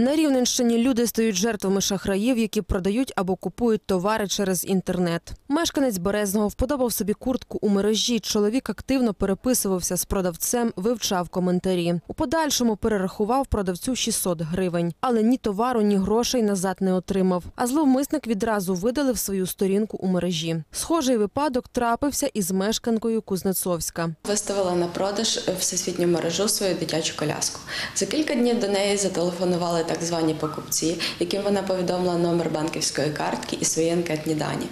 На Рівненщині люди стають жертвами шахраїв, які продають або купують товари через інтернет. Мешканець Березного вподобав собі куртку у мережі. Чоловік активно переписувався з продавцем, вивчав коментарі. У подальшому перерахував продавцю 600 гривень, але ні товару, ні грошей назад не отримав. А зловмисник відразу видалив свою сторінку у мережі. Схожий випадок трапився із мешканкою Кузнецовська. Виставила на продаж всесвітню мережу свою дитячу коляску. За кілька днів до неї зателефонували так звані покупці, яким вона повідомила номер банківської картки і свої анкетні дані,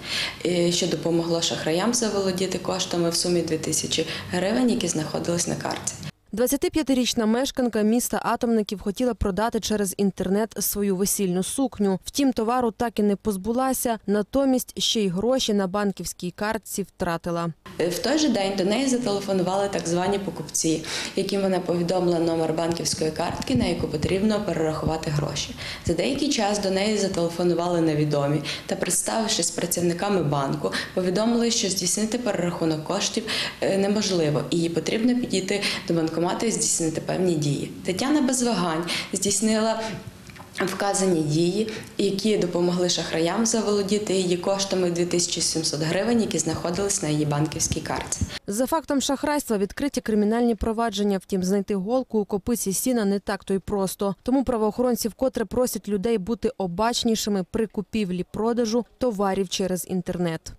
що допомогло шахраям заволодіти коштами в сумі 2000 гривень, які знаходились на карті. 25-річна мешканка міста Атомників хотіла продати через інтернет свою весільну сукню. Втім, товару так і не позбулася, натомість ще й гроші на банківській картці втратила. В той же день до неї зателефонували так звані покупці, яким вона повідомила номер банківської картки, на яку потрібно перерахувати гроші. За деякий час до неї зателефонували невідомі та, представившись працівниками банку, повідомили, що здійснити перерахунок коштів е, неможливо, і їй потрібно підійти до банкомату і здійснити певні дії. Тетяна без вагань здійснила. Вказані дії, які допомогли шахраям заволодіти її коштами 2700 гривень, які знаходились на її банківській карті. За фактом шахрайства відкриті кримінальні провадження. Втім, знайти голку у копиці сіна не так то й просто. Тому правоохоронці вкотре просять людей бути обачнішими при купівлі продажу товарів через інтернет.